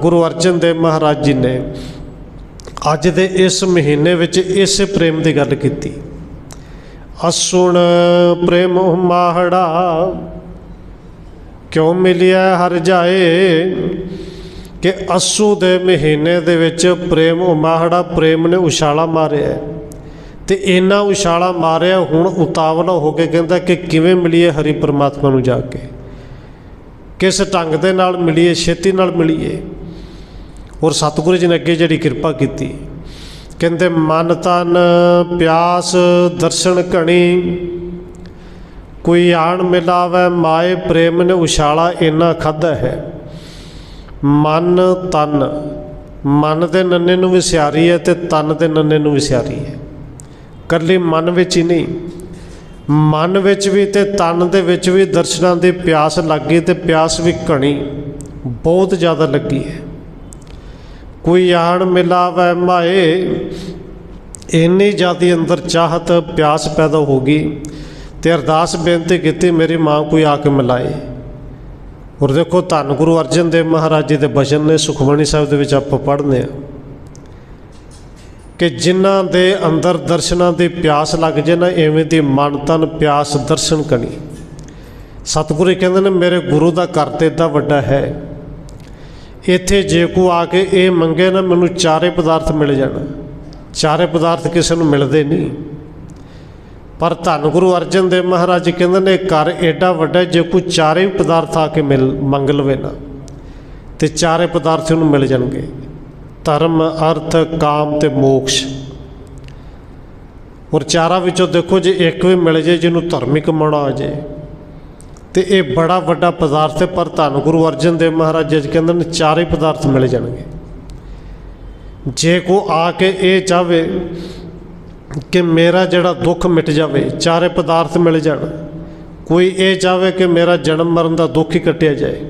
ਗੁਰੂ ਅਰਜਨ ਦੇਵ ਮਹਾਰਾਜ ਜੀ ਨੇ ਅੱਜ ਦੇ ਇਸ ਮਹੀਨੇ ਵਿੱਚ ਇਸੇ ਪ੍ਰੇਮ ਦੀ ਗੱਲ ਕੀਤੀ। ਅਸੁਣ ਪ੍ਰੇਮ ਮਾਹੜਾ ਕਿਉਂ ਮਿਲਿਆ ਹਰ ਜਾਏ ਕਿ ਅਸੂ ਦੇ ਮਹੀਨੇ ਦੇ ਵਿੱਚ ਪ੍ਰੇਮ ਉਮਾਹੜਾ ਪ੍ਰੇਮ ਨੇ ਉਛਾਲਾ ਮਾਰਿਆ ਹੈ। ਤੇ ਇੰਨਾ ਉਛਾਲਾ ਮਾਰਿਆ ਹੁਣ ਉਤਾਵਲਾ ਹੋ ਕੇ ਕਹਿੰਦਾ ਕਿ ਕਿਵੇਂ ਮਿਲੀਏ ਹਰੀ ਪਰਮਾਤਮਾ ਨੂੰ ਜਾ ਕੇ? ਕਿਸ ਢੰਗ ਦੇ ਨਾਲ ਮਿਲੀਏ, ਛੇਤੀ ਨਾਲ ਮਿਲੀਏ? ਔਰ ਸਤਿਗੁਰੂ ਜੀ ਨੇ ਅੱਗੇ ਜਿਹੜੀ ਕਿਰਪਾ ਕੀਤੀ। ਕਹਿੰਦੇ, ਮਨ ਤਨ ਪਿਆਸ ਦਰਸ਼ਨ ਘਣੀ, ਕੋਈ ਆਣ ਮਿਲਾਵੇ ਮਾਏ ਪ੍ਰੇਮ ਨੇ ਉਛਾਲਾ ਇੰਨਾ ਖਾਦਾ ਹੈ। ਮਨ ਤਨ, ਮਨ ਦੇ ਨੰਨੇ ਨੂੰ ਵਿਸਿਆਰੀ ਹੈ ਤੇ ਤਨ ਦੇ ਨੰਨੇ ਨੂੰ ਵਿਸਿਆਰੀ ਹੈ। ਕੱਲੀ ਮਨ ਵਿੱਚ ਹੀ ਨਹੀਂ, ਮਨ ਵਿੱਚ ਵੀ ਤੇ ਤਨ ਦੇ ਵਿੱਚ ਵੀ ਦਰਸ਼ਨਾਂ ਦੀ ਪਿਆਸ ਲੱਗੀ ਤੇ ਪਿਆਸ ਵੀ ਘਣੀ, ਬਹੁਤ ਜ਼ਿਆਦਾ ਲੱਗੀ ਹੈ। ਕੋਈ ਆਣ ਮਿਲਾਵੇ ਮਾਏ ਇੰਨੀ ਜ਼ਿਆਦੀ ਅੰਦਰ ਚਾਹਤ ਪਿਆਸ ਪੈਦਾ ਹੋ ਗਈ ਤੇ ਅਰਦਾਸ ਬੇਨਤੀ ਕੀਤੀ, ਮੇਰੀ ਮਾਂ ਕੋਈ ਆ ਕੇ ਮਿਲਾਏ। ਔਰ ਦੇਖੋ, ਧੰਨ ਗੁਰੂ ਅਰਜਨ ਦੇਵ ਮਹਾਰਾਜ ਜੀ ਦੇ ਬਚਨ ਨੇ ਸੁਖਮਣੀ ਸਾਹਿਬ ਦੇ ਵਿੱਚ ਆਪਾਂ ਪੜ੍ਹਨੇ ਆ ਕਿ ਜਿਨ੍ਹਾਂ ਦੇ ਅੰਦਰ ਦਰਸ਼ਨਾਂ ਦੀ ਪਿਆਸ ਲੱਗ ਜੇ ਨਾ, ਐਵੇਂ ਦੀ ਮਨ ਤਨ ਪਿਆਸ ਦਰਸ਼ਨ ਕਣੀ ਸਤਿਗੁਰੂ ਕਹਿੰਦੇ ਨੇ, ਮੇਰੇ ਗੁਰੂ ਦਾ ਘਰ ਤੇ ਏਡਾ ਵੱਡਾ ਹੈ। ਇੱਥੇ ਜੇ ਕੋ ਆ ਕੇ ਇਹ ਮੰਗੇ ਨਾ, ਮੈਨੂੰ ਚਾਰੇ ਪਦਾਰਥ ਮਿਲ ਜਾਣ। ਚਾਰੇ ਪਦਾਰਥ ਕਿਸੇ ਨੂੰ ਮਿਲਦੇ ਨਹੀਂ। ਪਰ ਧੰਨ ਗੁਰੂ ਅਰਜਨ ਦੇਵ ਮਹਾਰਾਜ ਜੀ ਕਹਿੰਦੇ ਨੇ, ਘਰ ਐਡਾ ਵੱਡਾ ਜੇ ਕੋਈ ਚਾਰੇ ਪਦਾਰਥ ਆ ਕੇ ਮਿਲ, ਮੰਗ ਲਵੇ ਨਾ, ਤੇ ਚਾਰੇ ਪਦਾਰਥ ਉਹਨੂੰ ਮਿਲ ਜਾਣਗੇ। ਧਰਮ, ਅਰਥ, ਕਾਮ ਤੇ ਮੋਕਸ਼। ਔਰ ਚਾਰਾਂ ਵਿੱਚੋਂ ਦੇਖੋ ਜੇ ਇੱਕ ਵੀ ਮਿਲ ਜੇ ਜਿਹਨੂੰ ਧਾਰਮਿਕ ਕਮਾਉਣਾ ਆ ਜੇ ਤੇ ਇਹ ਬੜਾ ਵੱਡਾ ਪਦਾਰਥ ਹੈ, ਪਰ ਧੰਨ ਗੁਰੂ ਅਰਜਨ ਦੇਵ ਮਹਾਰਾਜ ਜੀ ਕਹਿੰਦੇ ਨੇ ਚਾਰੇ ਪਦਾਰਥ ਮਿਲ ਜਾਣਗੇ। ਜੇ ਕੋ ਆ ਕੇ ਇਹ ਚਾਵੇ ਕਿ ਮੇਰਾ ਜਿਹੜਾ ਦੁੱਖ ਮਿਟ ਜਾਵੇ, ਚਾਰੇ ਪਦਾਰਥ ਮਿਲ ਜਾਣ, ਕੋਈ ਇਹ ਚਾਵੇ ਕਿ ਮੇਰਾ ਜਨਮ ਮਰਨ ਦਾ ਦੁੱਖ ਹੀ ਕੱਟਿਆ ਜਾਏ।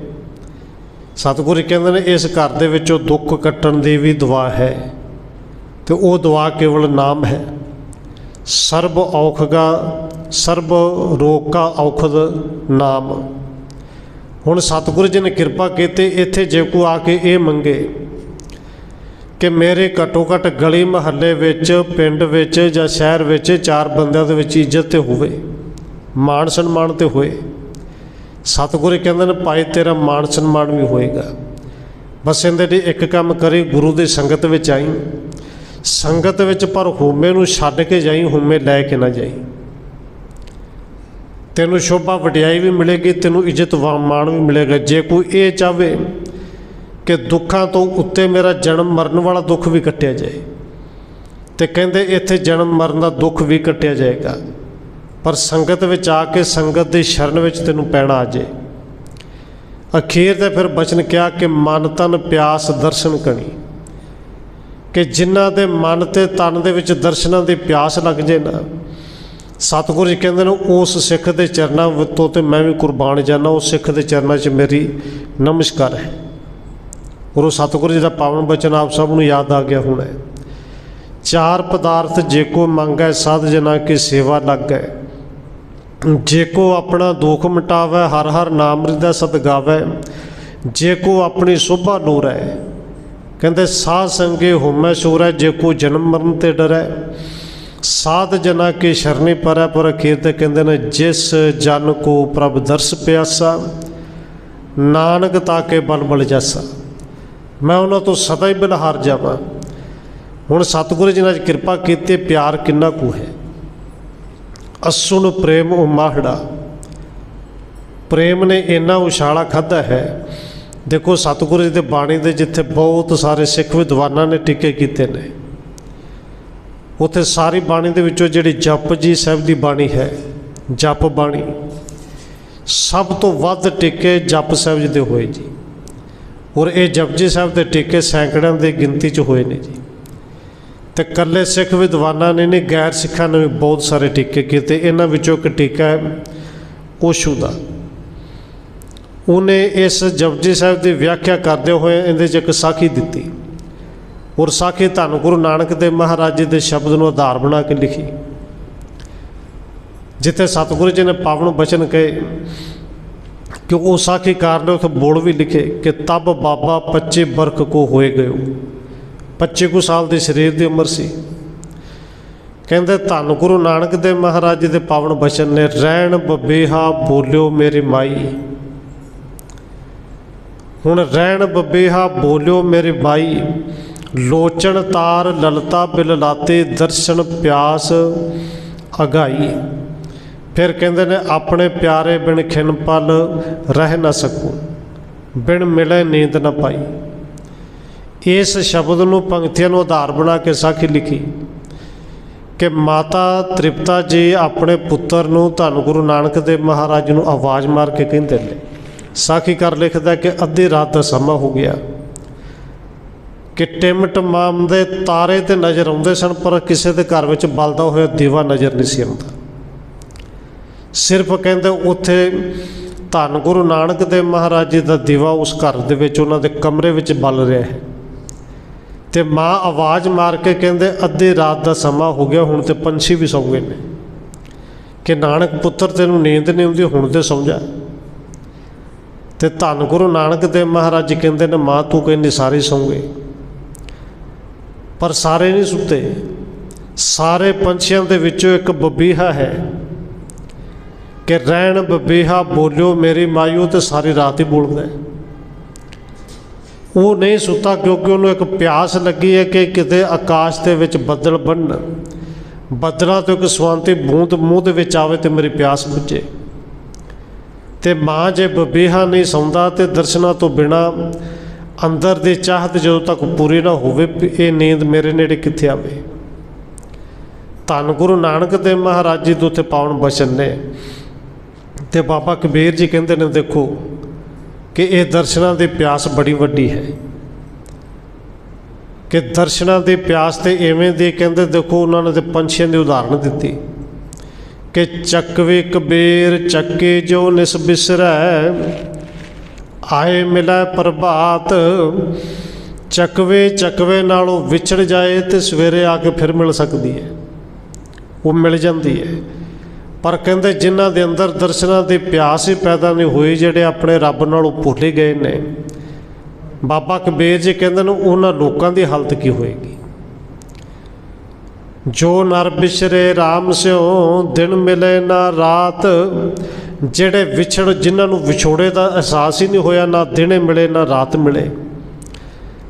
ਸਤਿਗੁਰ ਕਹਿੰਦੇ ਨੇ, ਇਸ ਘਰ ਦੇ ਵਿੱਚੋਂ ਦੁੱਖ ਕੱਟਣ ਦੀ ਵੀ ਦੁਆ ਹੈ ਤੇ ਉਹ ਦੁਆ ਕੇਵਲ ਨਾਮ ਹੈ। ਸਰਬ ਔਖਗਾ ਸਰਬ ਰੋਗ ਕਾ ਔਖਦ ਨਾਮ। ਹੁਣ ਸਤਿਗੁਰੂ ਜੀ ਨੇ ਕਿਰਪਾ ਕੀਤੀ, ਇੱਥੇ ਜੇ ਕੋ ਆ ਕੇ ਇਹ ਮੰਗੇ ਕਿ ਮੇਰੇ ਘੱਟੋ ਘੱਟ ਗਲੀ ਮਹੱਲੇ ਵਿੱਚ, ਪਿੰਡ ਵਿੱਚ ਜਾਂ ਸ਼ਹਿਰ ਵਿੱਚ ਚਾਰ ਬੰਦਿਆਂ ਦੇ ਵਿੱਚ ਇੱਜ਼ਤ ਤੇ ਹੋਵੇ, ਮਾਣ ਸਨਮਾਨ ਤੇ ਹੋਏ। ਸਤਿਗੁਰੂ ਕਹਿੰਦੇ ਨੇ, ਭਾਈ ਤੇਰਾ ਮਾਣ ਸਨਮਾਨ ਵੀ ਹੋਏਗਾ। ਬਸ ਇਹਦੇ ਲਈ ਇੱਕ ਕੰਮ ਕਰੀ, ਗੁਰੂ ਦੀ ਸੰਗਤ ਵਿੱਚ ਆਈ। ਸੰਗਤ ਵਿੱਚ ਪਰ ਹਉਮੈ ਨੂੰ ਛੱਡ ਕੇ ਜਾਈ, ਹਉਮੈ ਲੈ ਕੇ ਨਾ ਜਾਈ। ਤੈਨੂੰ ਸ਼ੋਭਾ ਵਡਿਆਈ ਵੀ ਮਿਲੇਗੀ, ਤੈਨੂੰ ਇੱਜ਼ਤ ਵਾ- ਮਾਣ ਵੀ ਮਿਲੇਗਾ। ਜੇ ਕੋਈ ਇਹ ਚਾਹਵੇ ਕਿ ਦੁੱਖਾਂ ਤੋਂ ਉੱਤੇ ਮੇਰਾ ਜਨਮ ਮਰਨ ਵਾਲਾ ਦੁੱਖ ਵੀ ਕੱਟਿਆ ਜਾਏ, ਤੇ ਕਹਿੰਦੇ ਇੱਥੇ ਜਨਮ ਮਰਨ ਦਾ ਦੁੱਖ ਵੀ ਕੱਟਿਆ ਜਾਏਗਾ, ਪਰ ਸੰਗਤ ਵਿੱਚ ਆ ਕੇ ਸੰਗਤ ਦੀ ਸ਼ਰਨ ਵਿੱਚ ਤੈਨੂੰ ਪੈਣਾ ਆ ਜੇ ਅਖੀਰ ਤੇ ਫਿਰ ਬਚਨ ਕਿਹਾ ਕਿ ਮਨ ਤਨ ਪਿਆਸ ਦਰਸ਼ਨ ਕਣੀ ਕਿ ਜਿਨ੍ਹਾਂ ਦੇ ਮਨ ਤੇ ਤਨ ਦੇ ਵਿੱਚ ਦਰਸ਼ਨਾਂ ਦੀ ਪਿਆਸ ਲੱਗ ਜੇ ਨਾ ਸਤਿਗੁਰੂ ਜੀ ਕਹਿੰਦੇ ਨੇ, ਉਸ ਸਿੱਖ ਦੇ ਚਰਨਾਂ ਵਿੱਚੋਂ ਤੇ ਮੈਂ ਵੀ ਕੁਰਬਾਨ ਜਾਣਾ ਉਸ ਸਿੱਖ ਦੇ ਚਰਨਾਂ 'ਚ ਮੇਰੀ ਨਮਸਕਾਰ ਹੈ। ਔਰ ਉਹ ਸਤਿਗੁਰੂ ਜੀ ਦਾ ਪਾਵਨ ਬਚਨ ਆਪ ਸਭ ਨੂੰ ਯਾਦ ਆ ਗਿਆ ਹੋਣਾ ਹੈ। ਚਾਰ ਪਦਾਰਥ ਜੇ ਕੋ ਮੰਗੈ, ਸਾਧ ਜਨਾ ਕੀ ਸੇਵਾ ਲੱਗੈ। ਜੇ ਕੋ ਆਪਣਾ ਦੁੱਖ ਮਿਟਾਵੇ, ਹਰ ਹਰ ਨਾਮ ਰਿਦਾ ਸਤਗਾਵੇ ਜੇ ਕੋ ਆਪਣੀ ਸੋਭਾ ਨੂਰੈ ਕਹਿੰਦੇ, ਸਾਧ ਸੰਗੇ ਹੋਮੈ ਸੂਰੈ, ਜੇ ਕੋ ਜਨਮ ਮਰਨ ਤੇ ਡਰੈ। ਸਾਧ ਜਨਾ ਕੇ ਸ਼ਰਨੀ ਪਰੈ ਪਰ ਅਖੀਰ ਤੇ ਕਹਿੰਦੇ ਨੇ, ਜਿਸ ਜਨ ਕੋ ਪ੍ਰਭ ਦਰਸ ਪਿਆਸਾ, ਨਾਨਕ ਤਾਕੇ ਬਲ ਬਲ ਜਾਸਾ। ਮੈਂ ਉਹਨਾਂ ਤੋਂ ਸਦਾ ਹੀ ਬਿਲਹਾਰ ਜਾਵਾਂ। ਹੁਣ ਸਤਿਗੁਰੂ ਜੀ ਨੇ ਅੱਜ ਕਿਰਪਾ ਕੀਤੀ, ਪਿਆਰ ਕਿੰਨਾ ਕੁ ਹੈ। ਅਸੁਣ ਪ੍ਰੇਮ ਉਮਾਹੜਾ। ਪ੍ਰੇਮ ਨੇ ਇੰਨਾ ਉਛਾਲਾ ਖਾਦਾ ਹੈ। ਦੇਖੋ ਸਤਿਗੁਰੂ ਜੀ ਦੇ ਬਾਣੀ ਦੇ ਜਿੱਥੇ ਬਹੁਤ ਸਾਰੇ ਸਿੱਖ ਵਿਦਵਾਨਾਂ ਨੇ ਟੀਕੇ ਕੀਤੇ ਨੇ। ਉੱਥੇ ਸਾਰੀ ਬਾਣੀ ਦੇ ਵਿੱਚੋਂ ਜਿਹੜੀ ਜਪ ਜੀ ਸਾਹਿਬ ਦੀ ਬਾਣੀ ਹੈ, ਜਪ ਬਾਣੀ, ਸਭ ਤੋਂ ਵੱਧ ਟੀਕੇ ਜਪ ਸਾਹਿਬ ਜੀ ਦੇ ਹੋਏ ਜੀ। ਔਰ ਇਹ ਜਪਜੀ ਸਾਹਿਬ ਦੇ ਟੀਕੇ ਸੈਂਕੜਿਆਂ ਦੀ ਗਿਣਤੀ 'ਚ ਹੋਏ ਨੇ ਜੀ। ਤੇ ਕੱਲੇ ਸਿੱਖ ਵਿਦਵਾਨਾਂ ਨੇ ਨਹੀਂ, ਗੈਰ ਸਿੱਖਾਂ ਨੇ ਵੀ ਬਹੁਤ ਸਾਰੇ ਟੀਕੇ ਕੀਤੇ। ਇਹਨਾਂ ਵਿੱਚੋਂ ਇੱਕ ਟੀਕਾ ਹੈ ਓਸ਼ੂ ਦਾ। ਉਹਨੇ ਇਸ ਜਪਜੀ ਸਾਹਿਬ ਦੀ ਵਿਆਖਿਆ ਕਰਦੇ ਹੋਏ ਇਹਦੇ 'ਚ ਇੱਕ ਸਾਖੀ ਦਿੱਤੀ। ਔਰ ਸਾਖੀ ਧੰਨ ਗੁਰੂ ਨਾਨਕ ਦੇਵ ਮਹਾਰਾਜ ਜੀ ਦੇ ਸ਼ਬਦ ਨੂੰ ਆਧਾਰ ਬਣਾ ਕੇ ਲਿਖੀ। ਜਿੱਥੇ ਸਤਿਗੁਰੂ ਜੀ ਨੇ ਪਾਵਨ ਬਚਨ ਕਹੇ ਕਿ ਉਹ ਸਾਖੀਕਾਰ ਨੇ ਉੱਥੇ ਬੋਲ ਵੀ ਲਿਖੇ ਕਿ ਤਬ ਬਾਬਾ 25 ਬਰਖ ਕੋ ਹੋਏ ਗਇਓ 25 ਕੁ ਸਾਲ ਦੇ ਸਰੀਰ ਦੀ ਉਮਰ ਸੀ। ਕਹਿੰਦੇ, ਧੰਨ ਗੁਰੂ ਨਾਨਕ ਦੇਵ ਮਹਾਰਾਜ ਜੀ ਦੇ ਪਾਵਨ ਬਚਨ ਨੇ, ਰਹਿਣ ਬਬੇਹਾ ਬੋਲਿਓ ਮੇਰੀ ਮਾਈ। ਹੁਣ, ਰਹਿਣ ਬਬੇਹਾ ਬੋਲਿਓ ਮੇਰੇ ਬਾਈ ਲੋਚਣ ਤਾਰ ਲਲਤਾ ਬਿਲ ਲਾਤੇ ਦਰਸ਼ਨ ਪਿਆਸ ਅਗਾਈ। ਫਿਰ ਕਹਿੰਦੇ ਨੇ, ਆਪਣੇ ਪਿਆਰੇ ਬਿਨ ਖਿਨ ਪਲ ਰਹਿ ਨਾ ਸਕੂ, ਬਿਨ ਮਿਲੇ ਨੀਂਦ ਨਾ ਪਾਈ। ਇਸ ਸ਼ਬਦ ਨੂੰ ਪੰਕਤੀਆਂ ਨੂੰ ਆਧਾਰ ਬਣਾ ਕੇ ਸਾਖੀ ਲਿਖੀ ਕਿ ਮਾਤਾ ਤ੍ਰਿਪਤਾ ਜੀ ਆਪਣੇ ਪੁੱਤਰ ਨੂੰ ਧੰਨ ਗੁਰੂ ਨਾਨਕ ਦੇਵ ਮਹਾਰਾਜ ਨੂੰ ਆਵਾਜ਼ ਮਾਰ ਕੇ ਕਹਿੰਦੇ ਨੇ। ਸਾਖੀ ਕਰ ਲਿਖਦਾ ਕਿ ਅੱਧੀ ਰਾਤ ਦਾ ਸਮਾਂ ਹੋ ਗਿਆ। ਕਿ ਟਿਮ ਟਮਾਮ ਦੇ ਤਾਰੇ ਤੇ ਨਜ਼ਰ ਆਉਂਦੇ ਸਨ, ਪਰ ਕਿਸੇ ਦੇ ਘਰ ਵਿੱਚ ਬਲਦਾ ਹੋਇਆ ਦੀਵਾ ਨਜ਼ਰ ਨਹੀਂ ਸੀ ਆਉਂਦਾ। ਸਿਰਫ ਕਹਿੰਦੇ ਉੱਥੇ ਧੰਨ ਗੁਰੂ ਨਾਨਕ ਦੇਵ ਮਹਾਰਾਜ ਜੀ ਦਾ ਦੀਵਾ ਉਸ ਘਰ ਦੇ ਵਿੱਚ, ਉਹਨਾਂ ਦੇ ਕਮਰੇ ਵਿੱਚ ਬਲ ਰਿਹਾ ਹੈ। ਤੇ ਮਾਂ ਆਵਾਜ਼ ਮਾਰ ਕੇ ਕਹਿੰਦੇ, ਅੱਧੀ ਰਾਤ ਦਾ ਸਮਾਂ ਹੋ ਗਿਆ, ਹੁਣ ਤੇ ਪੰਛੀ ਵੀ ਸੌਂ ਗਏ ਨੇ। ਕਿ ਨਾਨਕ ਪੁੱਤਰ, ਤੈਨੂੰ ਨੀਂਦ ਨਹੀਂ ਆਉਂਦੀ, ਹੁਣ ਤੇ ਸੌਂ ਜਾ। ਤੇ ਧੰਨ ਗੁਰੂ ਨਾਨਕ ਦੇਵ ਮਹਾਰਾਜ ਜੀ ਕਹਿੰਦੇ ਨੇ, ਮਾਂ ਤੂੰ ਕਹਿੰਦੀ, ਸਾਰੇ ਸੌਂ ਗਏ। ਪਰ ਸਾਰੇ ਨਹੀਂ ਸੁੱਤੇ। ਸਾਰੇ ਪੰਛੀਆਂ ਦੇ ਵਿੱਚੋਂ ਇੱਕ ਬਬੀਹਾ ਹੈ ਕਿ ਰਹਿਣ ਬਬੀਹਾ ਬੋਲਿਓ, ਮੇਰੀ ਮਾਇਓ ਤੇ ਸਾਰੀ ਰਾਤ ਹੀ ਬੋਲਦਾ ਉਹ ਨਹੀਂ ਸੁੱਤਾ ਕਿਉਂਕਿ ਉਹਨੂੰ ਇੱਕ ਪਿਆਸ ਲੱਗੀ ਹੈ ਕਿ ਕਿਤੇ ਆਕਾਸ਼ ਦੇ ਵਿੱਚ ਬੱਦਲ ਬਣਨ। ਬੱਦਲਾਂ ਤੋਂ ਇੱਕ ਸਵੰਤੀ ਬੂੰਦ ਮੂੰਹ ਦੇ ਵਿੱਚ ਆਵੇ ਤੇ ਮੇਰੀ ਪਿਆਸ ਬੁਝੇ। ਤੇ ਮਾਂ ਜੇ ਬਬੀਹਾ ਨਹੀਂ ਸੌਂਦਾ ਤੇ ਦਰਸ਼ਨਾਂ ਤੋਂ ਬਿਨਾ ਅੰਦਰ ਦੀ ਚਾਹਤ ਜਦੋਂ ਤੱਕ ਪੂਰੀ ਨਾ ਹੋਵੇ ਇਹ ਨੀਂਦ ਮੇਰੇ ਨੇੜੇ ਕਿੱਥੇ ਆਵੇ? ਧੰਨ ਗੁਰੂ ਨਾਨਕ ਦੇਵ ਮਹਾਰਾਜ ਜੀ ਦੇ ਉੱਥੇ ਪਾਵਨ ਬਚਨ ਨੇ। ਤੇ ਬਾਬਾ ਕਬੀਰ ਜੀ ਕਹਿੰਦੇ ਨੇ, ਦੇਖੋ ਕਿ ਇਹ ਦਰਸ਼ਨਾਂ ਦੀ ਪਿਆਸ ਬੜੀ ਵੱਡੀ ਹੈ। ਕਿ ਦਰਸ਼ਨਾਂ ਦੀ ਪਿਆਸ ਤੇ ਐਵੇਂ ਦੀ ਕਹਿੰਦੇ, ਦੇਖੋ ਉਹਨਾਂ ਨੇ ਤੇ ਪੰਛੀਆਂ ਦੀ ਉਦਾਹਰਣ ਦਿੱਤੀ। ਕਿ ਚੱਕਵੇ ਕਬੀਰ, ਚੱਕੇ ਜੋ ਨਿਸ ਬਿਸਰੈ ਆਏ ਮਿਲੈ ਪ੍ਰਭਾਤ, ਚਕਵੇ ਚੱਕਵੇ ਨਾਲੋਂ ਵਿਛੜ ਜਾਏ ਤੇ ਸਵੇਰੇ ਆ ਕੇ ਫਿਰ ਮਿਲ ਸਕਦੀ ਹੈ। ਉਹ ਮਿਲ ਜਾਂਦੀ ਹੈ। ਪਰ ਕਹਿੰਦੇ ਜਿਨ੍ਹਾਂ ਦੇ ਅੰਦਰ ਦਰਸ਼ਨਾਂ ਦੀ ਪਿਆਸ ਹੀ ਪੈਦਾ ਨਹੀਂ ਹੋਈ ਜਿਹੜੇ ਆਪਣੇ ਰੱਬ ਨਾਲੋਂ ਭੁੱਲੇ ਗਏ ਨੇ, ਬਾਬਾ ਕਬੀਰ ਜੀ ਕਹਿੰਦੇ ਨੇ ਉਹਨਾਂ ਲੋਕਾਂ ਦੀ ਹਾਲਤ ਕੀ ਹੋਏਗੀ? ਜੋ ਨਰ ਬਿਸਰੇ RAM ਸਿਓ ਦਿਨ ਮਿਲੇ ਨਾ ਰਾਤ ਜਿਹੜੇ ਵਿਛੜ, ਜਿਨ੍ਹਾਂ ਨੂੰ ਵਿਛੋੜੇ ਦਾ ਅਹਿਸਾਸ ਹੀ ਨਹੀਂ ਹੋਇਆ, ਨਾ ਦਿਨੇ ਮਿਲੇ, ਨਾ ਰਾਤ ਮਿਲੇ।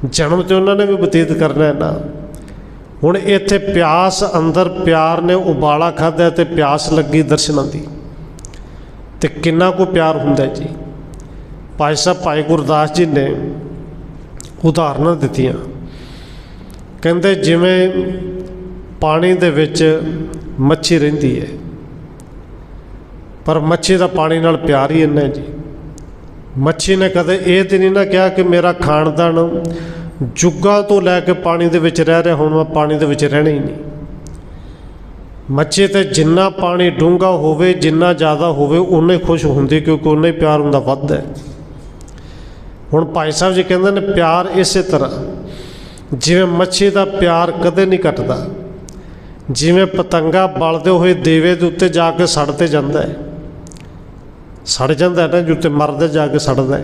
ਜਨਮ ਤੇ ਉਹਨਾਂ ਨੇ ਵੀ ਬਤੀਤ ਕਰਨਾ ਹੈ ਨਾ। ਹੁਣ ਇੱਥੇ ਪਿਆਸ ਅੰਦਰ ਪਿਆਰ ਨੇ ਉਬਾਲਾ ਖਾਧਾ ਤੇ ਪਿਆਸ ਲੱਗੀ ਦਰਸ਼ਨਾਂ ਦੀ। ਤੇ ਕਿੰਨਾ ਕੋ ਪਿਆਰ ਹੁੰਦਾ ਜੀ। ਭਾਈ ਸਾਹਿਬ, ਭਾਈ ਗੁਰਦਾਸ ਜੀ ਨੇ ਉਦਾਹਰਨਾਂ ਦਿੱਤੀਆਂ। ਕਹਿੰਦੇ ਜਿਵੇਂ ਪਾਣੀ ਦੇ ਵਿੱਚ ਮੱਛੀ ਰਹਿੰਦੀ ਹੈ ਪਰ ਮੱਛੀ ਦਾ ਪਾਣੀ ਨਾਲ ਪਿਆਰ ਹੀ ਇੰਨਾ ਜੀ। ਮੱਛੀ ਨੇ ਕਦੇ ਇਹ ਤੇ ਨਹੀਂ ਨਾ ਕਿਹਾ ਕਿ ਮੇਰਾ ਖਾਨਦਾਨ ਜੁੱਗਾਂ ਤੋਂ ਲੈ ਕੇ ਪਾਣੀ ਦੇ ਵਿੱਚ ਰਹਿ ਰਿਹਾ, ਹੁਣ ਮੈਂ ਪਾਣੀ ਦੇ ਵਿੱਚ ਰਹਿਣਾ ਹੀ ਨਹੀਂ। ਮੱਛੀ ਤੇ ਜਿੰਨਾ ਪਾਣੀ ਡੂੰਘਾ ਹੋਵੇ, ਜਿੰਨਾ ਜ਼ਿਆਦਾ ਹੋਵੇ ਉਨੇ ਖੁਸ਼ ਹੁੰਦੀ ਕਿਉਂਕਿ ਉਨਾ ਹੀ ਪਿਆਰ ਹੁੰਦਾ ਵੱਧ ਹੈ। ਹੁਣ ਭਾਈ ਸਾਹਿਬ ਜੀ ਕਹਿੰਦੇ ਨੇ ਪਿਆਰ ਇਸੇ ਤਰ੍ਹਾਂ, ਜਿਵੇਂ ਮੱਛੀ ਦਾ ਪਿਆਰ ਕਦੇ ਨਹੀਂ ਘਟਦਾ, ਜਿਵੇਂ ਪਤੰਗਾ ਬਲਦੇ ਹੋਏ ਦੇਵੇ ਦੇ ਉੱਤੇ ਜਾ ਕੇ ਸੜ ਤੇ ਜਾਂਦਾ ਹੈ। ਸੜ ਜਾਂਦਾ ਨਾ ਜਿੱਤੇ ਮਰਦਾ ਜਾ ਕੇ ਸੜਦਾ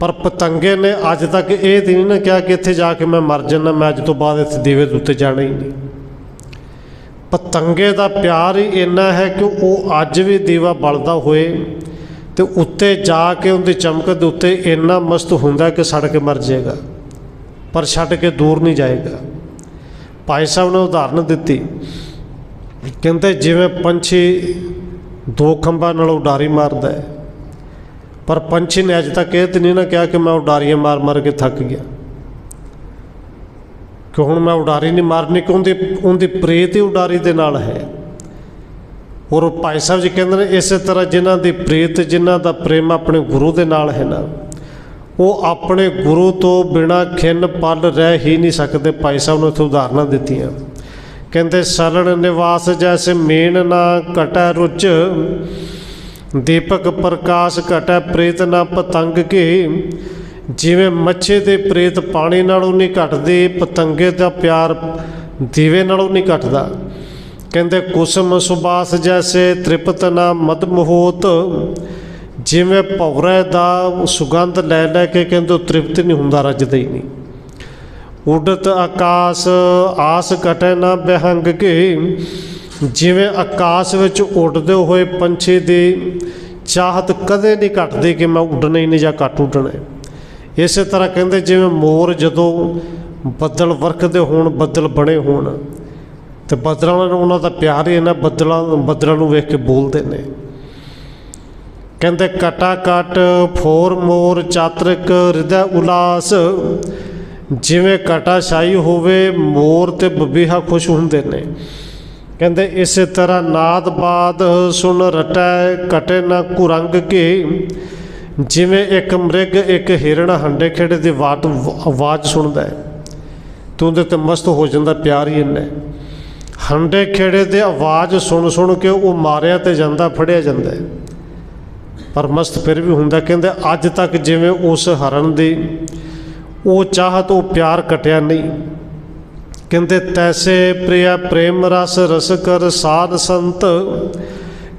ਪਰ ਪਤੰਗੇ ਨੇ ਅੱਜ ਤੱਕ ਇਹ ਤੇ ਨਹੀਂ ਨਾ ਕਿਹਾ ਕਿ ਇੱਥੇ ਜਾ ਕੇ ਮੈਂ ਮਰ ਜਾਣਾ ਮੈਂ ਅੱਜ ਤੋਂ ਬਾਅਦ ਇੱਥੇ ਦੀਵੇ ਦੇ ਉੱਤੇ ਜਾਣਾ ਹੀ ਨਹੀਂ। ਪਤੰਗੇ ਦਾ ਪਿਆਰ ਹੀ ਇੰਨਾ ਹੈ ਕਿ ਉਹ ਅੱਜ ਵੀ ਦੀਵਾ ਬਲਦਾ ਹੋਏ ਤੇ ਉੱਤੇ ਜਾ ਕੇ ਉਹਦੀ ਚਮਕ ਦੇ ਉੱਤੇ ਇੰਨਾ ਮਸਤ ਹੁੰਦਾ ਕਿ ਸੜ ਕੇ ਮਰ ਜਾਏਗਾ, ਪਰ ਛੱਡ ਕੇ ਦੂਰ ਨਹੀਂ ਜਾਏਗਾ। ਭਾਈ ਸਾਹਿਬ ਨੇ ਉਦਾਹਰਨ ਦਿੱਤੀ, ਕਹਿੰਦੇ ਜਿਵੇਂ ਪੰਛੀ ਦੋ ਖੰਭਾਂ ਨਾਲ ਉਡਾਰੀ ਮਾਰਦਾ ਹੈ। ਪਰ ਪੰਛੀ ਨੇ ਅਜੇ ਤੱਕ ਇਹ ਤੇ ਨਹੀਂ ਨਾ ਕਿਹਾ ਕਿ ਮੈਂ ਉਡਾਰੀਆਂ ਮਾਰ ਮਾਰ ਕੇ ਥੱਕ ਗਿਆ। ਕਿ ਹੁਣ ਮੈਂ ਉਡਾਰੀ ਨਹੀਂ ਮਾਰਨੀ ਕਿ ਉਹਦੀ ਉਹਦੀ ਪ੍ਰੇਤ ਹੀ ਉਡਾਰੀ ਦੇ ਨਾਲ ਹੈ। ਔਰ ਭਾਈ ਸਾਹਿਬ ਜੀ ਕਹਿੰਦੇ ਨੇ ਇਸੇ ਤਰ੍ਹਾਂ ਜਿਨ੍ਹਾਂ ਦੀ ਪ੍ਰੀਤ, ਜਿਨ੍ਹਾਂ ਦਾ ਪ੍ਰੇਮ ਆਪਣੇ ਗੁਰੂ ਦੇ ਨਾਲ ਹੈ ਨਾ, ਉਹ ਆਪਣੇ ਗੁਰੂ ਤੋਂ ਬਿਨਾ ਖਿੰਨ ਪਲ ਰਹਿ ਹੀ ਨਹੀਂ ਸਕਦੇ। ਭਾਈ ਸਾਹਿਬ ਨੇ ਉੱਥੇ ਉਦਾਹਰਨਾਂ ਦਿੱਤੀਆਂ। ਕਹਿੰਦੇ ਸਰਣ ਨਿਵਾਸ ਜੈਸੇ ਮੇਨ ਨਾ ਘਟੈ ਰੁਚ, ਦੀਪਕ ਪ੍ਰਕਾਸ਼ ਘਟੈ ਪ੍ਰੇਤ ਨਾ ਪਤੰਗ ਕੇ। ਜਿਵੇਂ ਮੱਛੀ ਦੇ ਪ੍ਰੇਤ ਪਾਣੀ ਨਾਲੋਂ ਨਹੀਂ ਘਟਦੀ, ਪਤੰਗੇ ਦਾ ਪਿਆਰ ਦੀਵੇ ਨਾਲੋਂ ਨਹੀਂ ਘਟਦਾ। ਕਹਿੰਦੇ, ਕੁਸਮ ਸੁਬਾਸ ਜੈਸੇ ਤ੍ਰਿਪਤ ਨਾ ਮਦ ਜਿਵੇਂ ਭੌਰੇ ਦਾ ਸੁਗੰਧ ਲੈ ਲੈ ਕੇ ਕਹਿੰਦੇ, ਉਹ ਤ੍ਰਿਪਤ ਨਹੀਂ ਹੁੰਦਾ, ਰੱਜਦਾ ਹੀ ਨਹੀਂ। ਉਡਤ ਆਕਾਸ, ਆਸ ਕਟੈ ਨਾ ਬਿਹੰਗ ਕੇ। ਜਿਵੇਂ ਆਕਾਸ਼ ਵਿੱਚ ਉੱਡਦੇ ਹੋਏ ਪੰਛੀ ਦੀ ਚਾਹਤ ਕਦੇ ਨਹੀਂ ਘਟਦੀ ਕਿ ਮੈਂ ਉੱਡਣਾ ਹੀ ਨਹੀਂ ਜਾਂ ਘੱਟ ਉੱਡਣਾ। ਇਸੇ ਤਰ੍ਹਾਂ ਕਹਿੰਦੇ ਜਿਵੇਂ ਮੋਰ ਜਦੋਂ ਬੱਦਲ ਵਰਖਦੇ ਹੋਣ, ਬੱਦਲ ਬਣੇ ਹੋਣ, ਤੇ ਬੱਦਲਾਂ ਨੂੰ ਉਹਨਾਂ ਦਾ ਪਿਆਰ ਹੀ ਇਹਨਾਂ ਬੱਦਲਾਂ ਬੱਦਲਾਂ ਨੂੰ ਵੇਖ ਕੇ ਬੋਲਦੇ ਨੇ। ਕਹਿੰਦੇ ਕਟਾ ਕਟ ਫੋਰ ਮੋਰ, ਚਾਤ੍ਰਿਕ ਹਿਰਦੈ ਉਲਾਸ ਜਿਵੇਂ ਕਟਾ ਹੋਵੇ, ਮੋਰ ਤੇ ਬਬੀਹਾ ਖੁਸ਼ ਹੁੰਦੇ ਨੇ। ਕਹਿੰਦੇ ਇਸੇ ਤਰ੍ਹਾਂ ਨਾਦ ਬਾਦ ਸੁਣ ਰਟੈ, ਕਟੇ ਨਾ ਕੁਰੰਗ ਕੇ। ਜਿਵੇਂ ਇੱਕ ਮ੍ਰਿਗ ਇੱਕ ਹਿਰਣ ਹੰਡੇ ਖੇੜੇ ਦੀ ਆਵਾਜ਼ ਆਵਾਜ਼ ਸੁਣਦਾ ਹੈ। ਤੇ ਉਹਦੇ ਤੇ ਮਸਤ ਹੋ ਜਾਂਦਾ ਪਿਆਰ ਹੀ ਇੰਨਾ ਹੰਡੇ ਖੇੜੇ ਦੀ ਆਵਾਜ਼ ਸੁਣ ਸੁਣ ਕੇ ਉਹ ਮਾਰਿਆ ਤੇ ਜਾਂਦਾ, ਫੜਿਆ ਜਾਂਦਾ ਹੈ। ਪਰ ਮਸਤ ਫਿਰ ਵੀ ਹੁੰਦਾ, ਕਹਿੰਦੇ ਅੱਜ ਤੱਕ ਜਿਵੇਂ ਉਸ ਹਰਨ ਦੀ ਉਹ ਚਾਹਤ ਉਹ ਪਿਆਰ ਕਟਿਆ ਨਹੀਂ। ਕਹਿੰਦੇ, ਤੈਸੇ ਪ੍ਰਿਆ ਪ੍ਰੇਮ ਰਸ ਰਸ ਕਰ ਸਾਧ ਸੰਤ।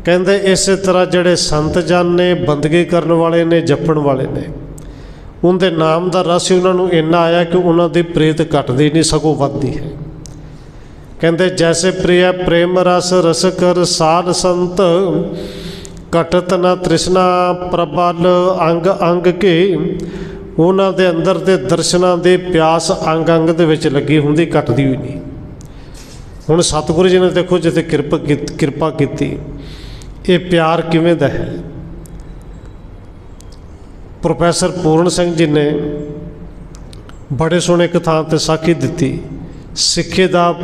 ਕਹਿੰਦੇ, ਇਸੇ ਤਰ੍ਹਾਂ ਜਿਹੜੇ ਸੰਤ ਜਨ ਨੇ ਬੰਦਗੀ ਕਰਨ ਵਾਲੇ ਨੇ, ਜਪਣ ਵਾਲੇ ਨੇ। ਉਹਦੇ ਨਾਮ ਦਾ ਰਸ ਹੀ ਉਹਨਾਂ ਨੂੰ ਇੰਨਾ ਆਇਆ ਕਿ ਉਹਨਾਂ ਦੀ ਪ੍ਰੀਤ ਘਟਦੀ ਨਹੀਂ, ਸਗੋਂ ਵੱਧਦੀ ਹੈ। ਕਹਿੰਦੇ, ਜੈਸੇ ਪ੍ਰਿਆ ਪ੍ਰੇਮ ਰਸ ਰਸ ਕਰ ਸਾਧ ਸੰਤ ਕਟਤ ਨਾ ਤ੍ਰਿਸ਼ਨਾ ਪ੍ਰਬਲ ਅੰਗ ਅੰਗ ਕੇ ਉਹਨਾਂ ਦੇ ਅੰਦਰ ਦੇ ਦਰਸ਼ਨਾਂ ਦੇ ਪਿਆਸ ਅੰਗ ਅੰਗ ਦੇ ਵਿੱਚ ਲੱਗੀ ਹੁੰਦੀ, ਘਟਦੀ ਹੋਈ ਨਹੀਂ। ਹੁਣ ਸਤਿਗੁਰੂ ਜੀ ਨੇ ਦੇਖੋ, ਜਿੱਥੇ ਕਿਰਪਾ ਕੀਤ- ਕਿਰਪਾ ਕੀਤੀ, ਇਹ ਪਿਆਰ ਕਿਵੇਂ ਦਾ ਹੈ? ਪ੍ਰੋਫੈਸਰ ਪੂਰਨ ਸਿੰਘ ਜੀ ਨੇ ਬੜੇ ਸੋਹਣੇ ਇੱਕ ਥਾਂ ਤੇ ਸਾਖੀ ਦਿੱਤੀ, ਸਿੱਖੇ ਦਾ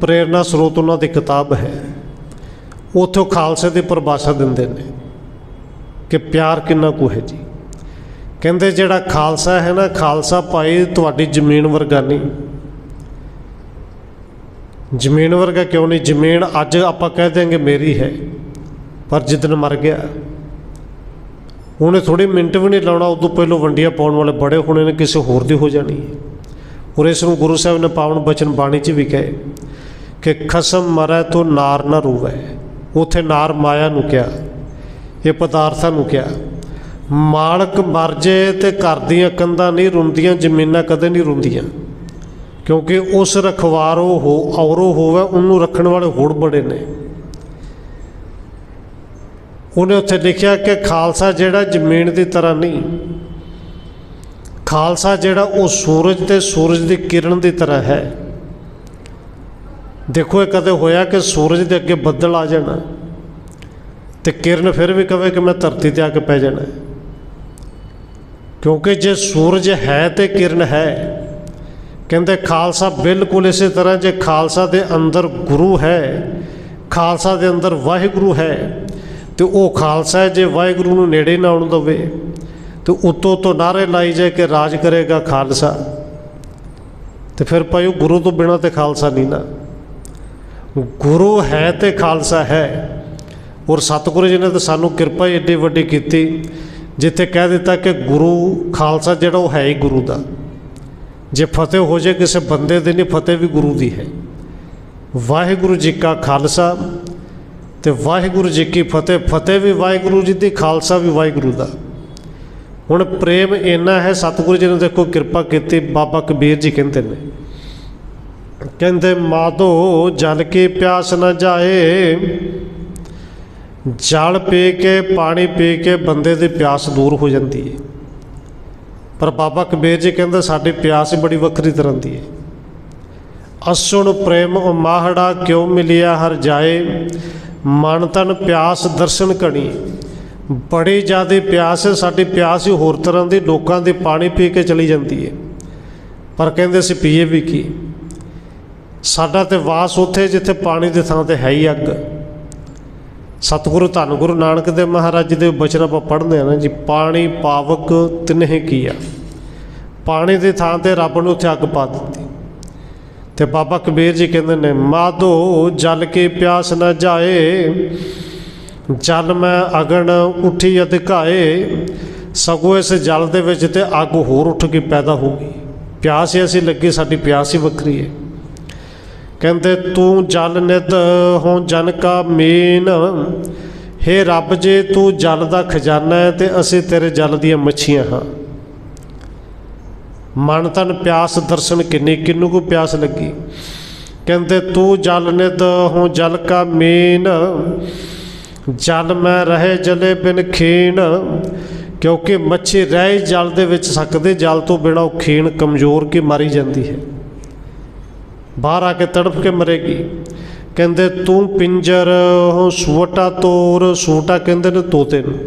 ਪ੍ਰੇਰਣਾ ਸਰੋਤ ਉਹਨਾਂ ਦੀ ਕਿਤਾਬ ਹੈ। ਉਥੋਂ ਖਾਲਸੇ ਦੀ ਪਰਿਭਾਸ਼ਾ ਦਿੰਦੇ ਨੇ ਕਿ ਪਿਆਰ ਕਿੰਨਾ ਕੁ ਹੈ ਜੀ। ਕਹਿੰਦੇ ਜਿਹੜਾ ਖਾਲਸਾ ਹੈ ਨਾ, ਖਾਲਸਾ ਭਾਈ ਤੁਹਾਡੀ ਜ਼ਮੀਨ ਵਰਗਾ ਨਹੀਂ। ਜ਼ਮੀਨ ਵਰਗਾ ਕਿਉਂ ਨਹੀਂ? ਜ਼ਮੀਨ ਅੱਜ ਆਪਾਂ ਕਹਿ ਦਿਆਂਗੇ ਮੇਰੀ ਹੈ, ਪਰ ਜਿੱਦਨ ਮਰ ਗਿਆ। ਉਹਨੇ ਥੋੜੇ ਮਿੰਟ ਵੀ ਨਹੀਂ ਲਾਉਣਾ, ਉਦੋਂ ਪਹਿਲਾਂ ਵੰਡੀਆਂ ਪਾਉਣ ਵਾਲੇ ਬੜੇ ਹੋਣੇ ਨੇ, ਕਿਸੇ ਹੋਰ ਦੀ ਹੋ ਜਾਣੀ ਹੈ। ਔਰ ਇਸ ਨੂੰ ਗੁਰੂ ਸਾਹਿਬ ਨੇ ਪਾਵਨ ਬਚਨ ਬਾਣੀ 'ਚ ਵੀ ਕਹੇ ਕਿ ਖਸਮ ਮਰੈ ਤੋ ਨਾਰ ਨਾ ਰੂਵੈ। ਉਥੇ ਨਾਰ ਮਾਇਆ ਨੂੰ ਕਿਹਾ, ਇਹ ਪਦਾਰਥਾਂ ਨੂੰ ਕਿਹਾ। ਮਾਲਕ ਮਰ ਜੇ ਤੇ ਘਰ ਦੀਆਂ ਕੰਧਾਂ ਨਹੀਂ ਰੁੰਦੀਆਂ, ਜ਼ਮੀਨਾਂ ਕਦੇ ਨਹੀਂ ਰੁੰਦੀਆਂ। ਕਿਉਂਕਿ ਉਸ ਰਖਵਾਰੋ ਹੋ, ਔਰੋ ਹੋਵੇ, ਉਹਨੂੰ ਰੱਖਣ ਵਾਲੇ ਹੋਰ ਬੜੇ ਨੇ। ਉਹਨੇ ਉੱਥੇ ਲਿਖਿਆ ਕਿ ਖਾਲਸਾ ਜਿਹੜਾ ਜ਼ਮੀਨ ਦੀ ਤਰ੍ਹਾਂ ਨਹੀਂ, ਖਾਲਸਾ ਜਿਹੜਾ ਉਹ ਸੂਰਜ ਤੇ ਸੂਰਜ ਦੀ ਕਿਰਨ ਦੀ ਤਰ੍ਹਾਂ ਹੈ। ਦੇਖੋ, ਇਹ ਕਦੇ ਹੋਇਆ ਕਿ ਸੂਰਜ ਦੇ ਅੱਗੇ ਬੱਦਲ ਆ ਜਾਣਾ ਤੇ ਕਿਰਨ ਫਿਰ ਵੀ ਕਵੇ ਕਿ ਮੈਂ ਧਰਤੀ ਤੇ ਆ ਕੇ ਪੈ ਜਾਣਾ। ਕਿਉਂਕਿ ਜੇ ਸੂਰਜ ਹੈ ਤੇ ਕਿਰਨ ਹੈ। ਕਹਿੰਦੇ ਖਾਲਸਾ ਬਿਲਕੁਲ ਇਸੇ ਤਰ੍ਹਾਂ ਜੇ ਖਾਲਸਾ ਦੇ ਅੰਦਰ ਗੁਰੂ ਹੈ, ਖਾਲਸਾ ਦੇ ਅੰਦਰ ਵਾਹਿਗੁਰੂ ਹੈ, ਤੇ ਉਹ ਖਾਲਸਾ ਹੈ ਜੇ ਵਾਹਿਗੁਰੂ ਨੂੰ ਨੇੜੇ ਨਾ ਆਉਣ ਦਵੇ। ਤੇ ਉਤੋਂ ਤੋਂ ਨਾਰੇ ਲਾਈ ਜਾਏ ਕਿ ਰਾਜ ਕਰੇਗਾ ਖਾਲਸਾ। ਤੇ ਫਿਰ ਭਾਈ ਉਹ ਗੁਰੂ ਤੋਂ ਬਿਨਾ ਤੇ ਖਾਲਸਾ ਨਹੀਂ ਨਾ। ਗੁਰੂ ਹੈ ਤੇ ਖਾਲਸਾ ਹੈ। ਔਰ ਸਤਿਗੁਰੂ ਜੀ ਨੇ ਤਾਂ ਸਾਨੂੰ ਕਿਰਪਾ ਹੀ ਏਡੀ ਵੱਡੀ ਕੀਤੀ। ਜਿੱਥੇ ਕਹਿ ਦਿੱਤਾ ਕਿ ਗੁਰੂ ਖਾਲਸਾ ਜਿਹੜਾ ਉਹ ਹੈ ਹੀ ਗੁਰੂ ਦਾ। ਜੇ ਫਤਿਹ ਹੋ ਜੇ ਕਿਸੇ ਬੰਦੇ ਦੀ ਨਹੀਂ, ਫਤਿਹ ਵੀ ਗੁਰੂ ਦੀ ਹੈ। ਵਾਹਿਗੁਰੂ ਜੀ ਕਾ ਖਾਲਸਾ ਤੇ ਵਾਹਿਗੁਰੂ ਜੀ ਕੀ ਫਤਿਹ। ਫਤਿਹ ਵੀ ਵਾਹਿਗੁਰੂ ਜੀ ਦੀ, ਖਾਲਸਾ ਵੀ ਵਾਹਿਗੁਰੂ ਦਾ। ਹੁਣ ਪ੍ਰੇਮ ਇੰਨਾ ਹੈ, ਸਤਿਗੁਰੂ ਜੀ ਨੇ ਦੇਖੋ ਕਿਰਪਾ ਕੀਤੀ, ਬਾਬਾ ਕਬੀਰ ਜੀ ਕਹਿੰਦੇ ਨੇ। ਕਹਿੰਦੇ, ਮਾਧੋ ਜਲ ਕੇ ਪਿਆਸ ਨਾ ਜਾਏ ਜਲ ਪੀ ਕੇ, ਪਾਣੀ ਪੀ ਕੇ ਬੰਦੇ ਦੀ ਪਿਆਸ ਦੂਰ ਹੋ ਜਾਂਦੀ ਹੈ। ਪਰ ਬਾਬਾ ਕਬੀਰ ਜੀ ਕਹਿੰਦੇ ਸਾਡੀ ਪਿਆਸ ਹੀ ਬੜੀ ਵੱਖਰੀ ਤਰ੍ਹਾਂ ਦੀ ਹੈ। ਅਸੁਣ ਪ੍ਰੇਮ ਮਾਹੜਾ ਕਿਉ ਮਿਲਿਆ ਹਰ ਜਾਏ? ਮਨ ਤਨ ਪਿਆਸ ਦਰਸ਼ਨ ਕਣੀ ਬੜੀ ਜ਼ਿਆਦਾ ਪਿਆਸ ਹੈ, ਸਾਡੀ ਪਿਆਸ ਹੀ ਹੋਰ ਤਰ੍ਹਾਂ ਦੀ, ਲੋਕਾਂ ਦੀ ਪਾਣੀ ਪੀ ਕੇ ਚਲੀ ਜਾਂਦੀ ਹੈ। ਪਰ ਕਹਿੰਦੇ ਅਸੀਂ ਪੀਏ ਵੀ ਕੀ? ਸਾਡਾ ਤੇ ਵਾਸ ਉੱਥੇ ਜਿੱਥੇ ਪਾਣੀ ਦੀ ਥਾਂ ਤੇ ਹੈ ਹੀ ਅੱਗ। ਸਤਿਗੁਰੂ ਧੰਨ ਗੁਰੂ ਨਾਨਕ ਦੇਵ ਮਹਾਰਾਜ ਜੀ ਦੇ ਬਚਨ ਆਪਾਂ ਪੜ੍ਹਦੇ ਆ ਨਾ ਜੀ, ਪਾਣੀ ਪਾਵਕ ਤਿਨਹਿ ਕੀਆ। ਪਾਣੀ ਦੀ ਥਾਂ ਤੇ ਰੱਬ ਨੂੰ ਉੱਥੇ ਅੱਗ ਪਾ ਦਿੱਤੀ। ਤੇ ਬਾਬਾ ਕਬੀਰ ਜੀ ਕਹਿੰਦੇ ਨੇ, ਮਾਧੋ ਜਲ ਕੇ ਪਿਆਸ ਨਾ ਜਾਏ, ਜਲ ਮੈਂ ਅਗਣ ਉਠੀ ਅਧਿਕਾਏ, ਸਗੋਂ ਇਸ ਜਲ ਦੇ ਵਿੱਚ ਤੇ ਅੱਗ ਹੋਰ ਉੱਠ ਕੇ ਪੈਦਾ ਹੋ ਗਈ। ਪਿਆਸ ਹੀ ਅਸੀਂ ਲੱਗੀ, ਸਾਡੀ ਪਿਆਸ ਹੀ ਵੱਖਰੀ ਹੈ ਕਹਿੰਦੇ, ਤੂੰ ਜਲ ਨਿਤ ਹੋ ਜਨ ਕਾ ਮੇਨ। ਹੇ ਰੱਬ ਜੇ, ਤੂੰ ਜਲ ਦਾ ਖਜ਼ਾਨਾ ਹੈ ਤੇ ਅਸੀਂ ਤੇਰੇ ਜਲ ਦੀਆਂ ਮੱਛੀਆਂ ਹਾਂ। ਮਨ ਤਨ ਪਿਆਸ ਦਰਸ਼ਨ ਕਿੰਨੀ, ਕਿੰਨੂ ਕੋ ਪਿਆਸ ਲੱਗੀ। ਕਹਿੰਦੇ, ਤੂੰ ਜਲ ਨਿਦ ਹੋ ਜਲ ਕਾ ਮੇਨ। ਜਲ ਮੈਂ ਰਹੇ ਜਲੇ ਬਿਨ ਖੀਣ ਕਿਉਂਕਿ ਮੱਛੀ ਰਹਿ ਜਲ ਦੇ ਵਿੱਚ ਸਕਦੇ, ਜਲ ਤੋਂ ਬਿਨਾ ਉਹ ਖੀਣ ਕਮਜ਼ੋਰ ਕੀ ਮਾਰੀ ਜਾਂਦੀ ਹੈ? ਬਾਹਰ ਆ ਕੇ ਤੜਫ ਕੇ ਮਰੇਗੀ। ਕਹਿੰਦੇ, ਤੂੰ ਪਿੰਜਰ ਹੋ ਸੂਟਾ ਤੋਰ, ਸੂਟਾ ਕਹਿੰਦੇ ਨੇ ਤੋਤੇ ਨੂੰ।